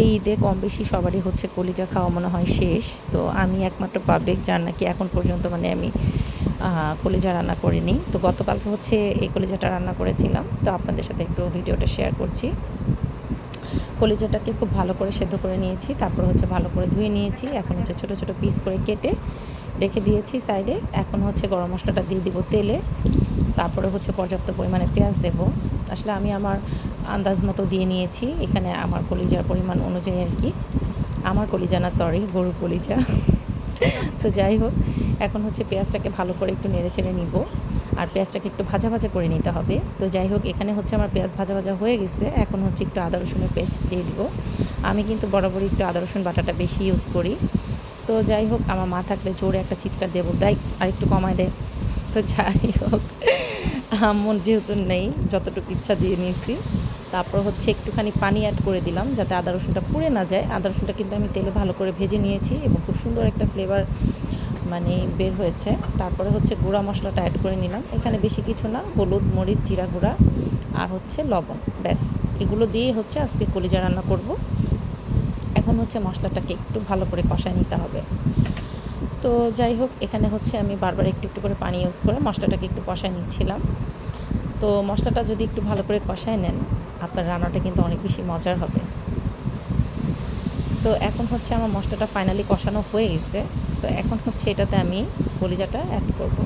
এই ঈদে কম বেশি সবারই হচ্ছে কলিজা খাওয়া মনে হয় শেষ। তো আমি একমাত্র পাবলিক যার নাকি এখন পর্যন্ত মানে আমি কলিজা রান্না করিনি। তো গতকালকে হচ্ছে এই কলিজাটা রান্না করেছিলাম। তো আপনাদের সাথে একটু ভিডিওটা শেয়ার করছি। কলিজাটাকে খুব ভালো করে সেদ্ধ করে নিয়েছি, তারপর হচ্ছে ভালো করে ধুয়ে নিয়েছি। এখন হচ্ছে ছোট ছোট পিস করে কেটে রেখে দিয়েছি সাইডে এখন হচ্ছে গরম মশলাটা দিয়ে দিব তেলে। তারপরে হচ্ছে পর্যাপ্ত পরিমাণে পেঁয়াজ দেব। আসলে আমি আমার আন্দাজ মতো দিয়ে নিয়েছি। এখানে আমার কলিজার পরিমাণ অনুযায়ী আর কি। আমার কলিজা না সরি গরুর কলিজা। তো যাই হোক, এখন হচ্ছে পেঁয়াজটাকে ভালো করে একটু নেড়ে চেড়ে নিব। আর পেঁয়াজটাকে একটু ভাজা ভাজা করে নিতে হবে। তো যাই হোক, এখানে হচ্ছে আমার পেঁয়াজ ভাজা ভাজা হয়ে গেছে। এখন হচ্ছে একটু আদা রসুনের পেস্ট দিয়ে দিব। আমি কিন্তু বরাবরই একটু আদা রসুন বাটাটা বেশি ইউজ করি। তো যাই হোক, আমার মা থাকলে জোরে একটা চিৎকার দেবো দেয় আর একটু কমায় দেয় তো যাই হোক আমার যেহেতু নেই, যতটুকু ইচ্ছা দিয়ে নিয়েছি। তারপর হচ্ছে একটুখানি পানি অ্যাড করে দিলাম যাতে আদা রসুনটা পুড়ে না যায়। আদা রসুনটা কিন্তু আমি তেলে ভালো করে ভেজে নিয়েছি এবং খুব সুন্দর একটা ফ্লেভার মানে বের হয়েছে। তারপরে হচ্ছে গুঁড়া মশলাটা অ্যাড করে নিলাম। এখানে বেশি কিছু না, হলুদ, মরিচ, জিরা গুঁড়া আর হচ্ছে লবণ। ব্যাস, এগুলো দিয়ে হচ্ছে আজকে কলিজা রান্না করব। এখন হচ্ছে মশলাটাকে একটু ভালো করে কষায় নিতে হবে। তো যাই হোক, এখানে হচ্ছে আমি বারবার একটু একটু করে পানি ইউজ করে মশলাটাকে একটু কষায় নিচ্ছিলাম। তো মশলাটা যদি একটু ভালো করে কষায় নেন আপনার রান্নাটা কিন্তু অনেক বেশি মজার হবে। তো এখন হচ্ছে আমার মশলাটা ফাইনালি কষানো হয়ে গেছে। তো এখন হচ্ছে এটাতে আমি কলিজাটা অ্যাড করব।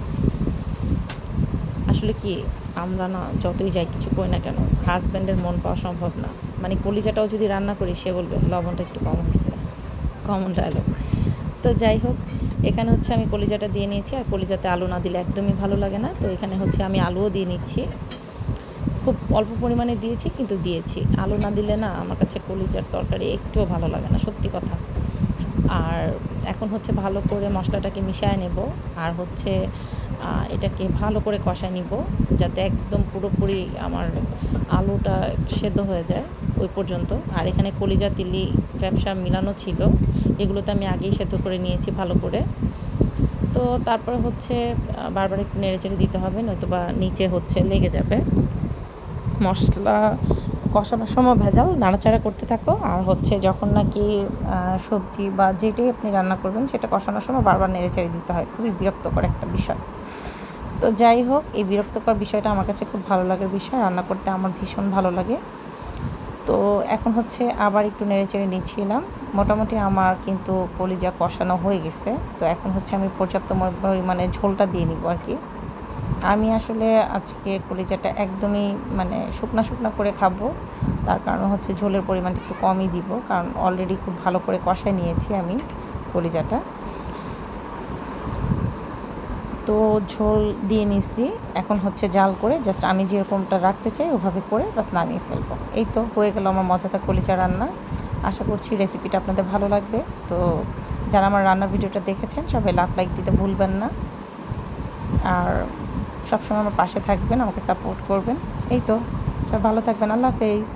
আসলে কি, আমরা না যতই যাই কিছু করি না কেন হাজব্যান্ডের মন পাওয়া সম্ভব না। মানে কলিজাটাও যদি রান্না করি, সে বলবে, লবণটা একটু কম হয়েছে। কমন ডায়লগ তো যাই হোক, এখানে হচ্ছে আমি কলিজাটা দিয়ে নিয়েছি, আর কলিজাতে আলু না দিলে একদমই ভালো লাগে না। তো এখানে হচ্ছে আমি আলুও দিয়ে নিচ্ছি। খুব অল্প পরিমাণে দিয়েছি, কিন্তু দিয়েছি। আলু না দিলে না আমার কাছে কলিজার তরকারি একটুও ভালো লাগে না, সত্যি কথা। আর এখন হচ্ছে ভালো করে মশলাটাকে মিশায় নেব, আর হচ্ছে এটাকে ভালো করে কষায় নিব, যাতে একদম পুরোপুরি আমার আলুটা সেদ্ধ হয়ে যায় ওই পর্যন্ত। আর এখানে কলিজা, তিলি ব্যবসা মিলানো ছিল, এগুলোতে আমি আগেই সেদ্ধ করে নিয়েছি ভালো করে। তো তারপরে হচ্ছে বারবার একটু নেড়ে চেড়ে দিতে হবে নয়তো বা নিচে হচ্ছে লেগে যাবে। মশলা কষানোর সময় ভেজাল, নাড়াচাড়া করতে থাকো। আর হচ্ছে যখন নাকি সবজি বা যেটাই আপনি রান্না করবেন, সেটা কষানোর সময় বারবার নেড়ে ছেড়ে দিতে হয়। খুবই বিরক্তকর একটা বিষয়। তো যাই হোক, এই বিরক্তকর বিষয়টা আমার কাছে খুব ভালো লাগার বিষয়। রান্না করতে আমার ভীষণ ভালো লাগে। তো এখন হচ্ছে আবার একটু নেড়ে চেড়ে নিচ্ছিলাম। মোটামুটি আমার কিন্তু কলিজা কষানো হয়ে গেছে। তো এখন হচ্ছে আমি পর্যাপ্ত পরিমাণে ঝোলটা দিয়ে নিব আর কি। আমি আসলে আজকে কলিজাটা একদমই মানে শুকনা শুকনা করে খাব। তার কারণ হচ্ছে ঝোলের পরিমাণটা একটু কমই দিব, কারণ অলরেডি খুব ভালো করে কষায় নিয়েছি আমি কলিজাটা। তো ঝোল দিয়ে নিছি, এখন হচ্ছে জাল করে জাস্ট আমি যেরকমটা রাখতে চাই ওভাবে করে বাস নামিয়ে ফেলব। এই তো হয়ে গেল আমার মজাদার কলিজা রান্না। আশা করছি রেসিপিটা আপনাদের ভালো লাগবে। তো যারা আমার রান্নার ভিডিওটা দেখেছেন সবাই লাভ লাইক দিতে ভুলবেন না। আর সবসময় আমার পাশে থাকবেন আমাকে সাপোর্ট করবেন। এই তো ভালো থাকবেন আল্লাহ হাফেজ।